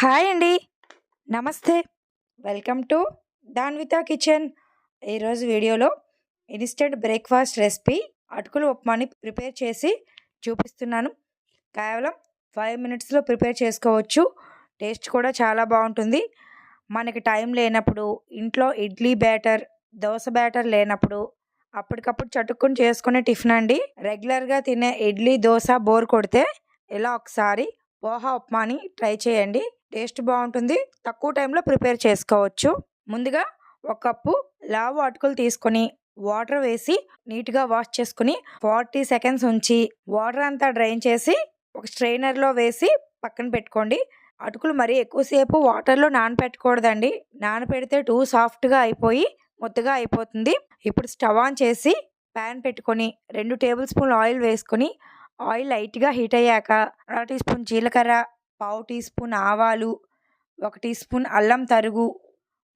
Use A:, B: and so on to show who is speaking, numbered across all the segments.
A: Hi అండి. Namaste. Welcome to Danvita kitchen. ఈరోజు వీడియోలో ఇన్స్టెంట్ బ్రేక్ఫాస్ట్ రెసిపీ అటుకులు ఉప్మాని ప్రిపేర్ చేసి చూపిస్తున్నాను. కేవలం ఫైవ్ మినిట్స్లో ప్రిపేర్ చేసుకోవచ్చు. టేస్ట్ కూడా చాలా బాగుంటుంది. మనకి టైం లేనప్పుడు ఇంట్లో ఇడ్లీ బ్యాటర్ దోశ బ్యాటర్ లేనప్పుడు అప్పటికప్పుడు చటుక్కుని చేసుకునే టిఫిన్ అండి. రెగ్యులర్గా తినే ఇడ్లీ దోశ బోర్ కొడితే ఇలా ఒకసారి పోహా ఉప్మాని ట్రై చేయండి. టేస్ట్ బాగుంటుంది. తక్కువ టైంలో ప్రిపేర్ చేసుకోవచ్చు. ముందుగా ఒక కప్పు లావు అటుకులు తీసుకొని వాటర్ వేసి నీట్గా వాష్ చేసుకుని ఫార్టీ సెకండ్స్ ఉంచి వాటర్ అంతా డ్రైన్ చేసి ఒక స్ట్రైనర్లో వేసి పక్కన పెట్టుకోండి. అటుకులు మరీ ఎక్కువసేపు వాటర్లో నానపెట్టకూడదండి. నానపెడితే టూ సాఫ్ట్గా అయిపోయి ముద్దగా అయిపోతుంది. ఇప్పుడు స్టవ్ ఆన్ చేసి ప్యాన్ పెట్టుకొని రెండు టేబుల్ స్పూన్ ఆయిల్ వేసుకొని ఆయిల్ లైట్గా హీట్ అయ్యాక అర టీ స్పూన్ జీలకర్ర పావు టీ స్పూన్ ఆవాలు ఒక టీ స్పూన్ అల్లం తరుగు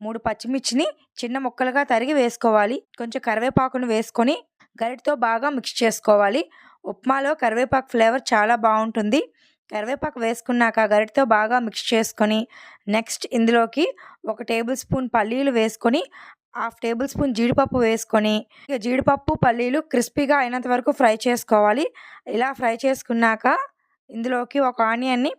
A: మూడు పచ్చిమిర్చిని చిన్న ముక్కలుగా తరిగి వేసుకోవాలి. కొంచెం కరివేపాకును వేసుకొని గరిటతో బాగా మిక్స్ చేసుకోవాలి. ఉప్మాలో కరివేపాకు ఫ్లేవర్ చాలా బాగుంటుంది. కరివేపాకు వేసుకున్నాక గరిటతో బాగా మిక్స్ చేసుకొని నెక్స్ట్ ఇందులోకి ఒక టేబుల్ స్పూన్ పల్లీలు వేసుకొని హాఫ్ టేబుల్ స్పూన్ జీడిపప్పు వేసుకొని ఇక జీడిపప్పు పల్లీలు క్రిస్పీగా అయినంత వరకు ఫ్రై చేసుకోవాలి. ఇలా ఫ్రై చేసుకున్నాక ఇందులోకి ఒక ఆనియన్ని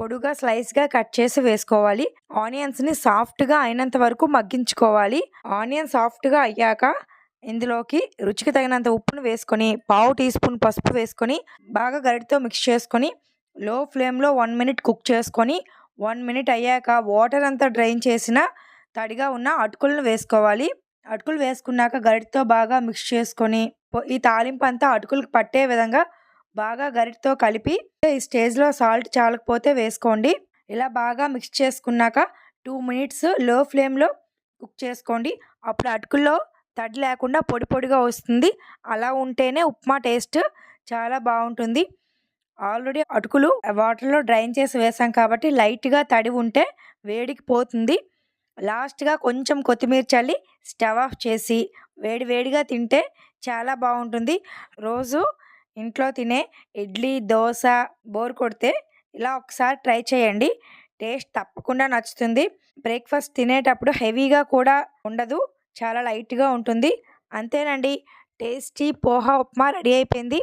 A: పొడుగా స్లైస్గా కట్ చేసి వేసుకోవాలి. ఆనియన్స్ని సాఫ్ట్గా అయినంత వరకు మగ్గించుకోవాలి. ఆనియన్ సాఫ్ట్గా అయ్యాక ఇందులోకి రుచికి తగినంత ఉప్పును వేసుకొని పావు టీ స్పూన్ పసుపు వేసుకొని బాగా గరిటితో మిక్స్ చేసుకొని లో ఫ్లేమ్లో వన్ మినిట్ కుక్ చేసుకొని వన్ మినిట్ అయ్యాక వాటర్ అంతా డ్రైన్ చేసిన తడిగా ఉన్న అటుకులను వేసుకోవాలి. అటుకులు వేసుకున్నాక గరిటితో బాగా మిక్స్ చేసుకొని ఈ తాలింపు అంతా అటుకులకు పట్టే విధంగా బాగా గరిటతో కలిపి ఈ స్టేజ్లో సాల్ట్ చాలకపోతే వేసుకోండి. ఇలా బాగా మిక్స్ చేసుకున్నాక టూ మినిట్స్లో ఫ్లేమ్లో కుక్ చేసుకోండి. అప్పుడు అటుకుల్లో తడి లేకుండా పొడి పొడిగా వస్తుంది. అలా ఉంటేనే ఉప్మా టేస్ట్ చాలా బాగుంటుంది. ఆల్రెడీ అటుకులు వాటర్లో డ్రైన్ చేసి వేసాం కాబట్టి లైట్గా తడి ఉంటే వేడికి పోతుంది. లాస్ట్గా కొంచెం కొత్తిమీర చల్లి స్టవ్ ఆఫ్ చేసి వేడి వేడిగా తింటే చాలా బాగుంటుంది. రోజు ఇంట్లో తినే ఇడ్లీ దోశ బోర్ కొడితే ఇలా ఒకసారి ట్రై చేయండి. టేస్ట్ తప్పకుండా నచ్చుతుంది. బ్రేక్ఫాస్ట్ తినేటప్పుడు హెవీగా కూడా ఉండదు. చాలా లైట్గా ఉంటుంది. అంతేనండి. టేస్టీ పోహా ఉప్మా రెడీ అయిపోయింది.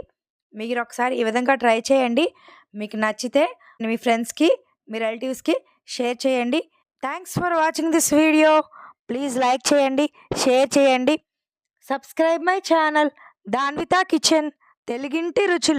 A: మీరు ఒకసారి ఈ విధంగా ట్రై చేయండి. మీకు నచ్చితే మీ ఫ్రెండ్స్కి మీ రిలేటివ్స్కి షేర్ చేయండి. Thanks for watching this video. Please like చేయండి షేర్ చేయండి. Subscribe my channel. Danvita kitchen. తెలుగింటి రుచులు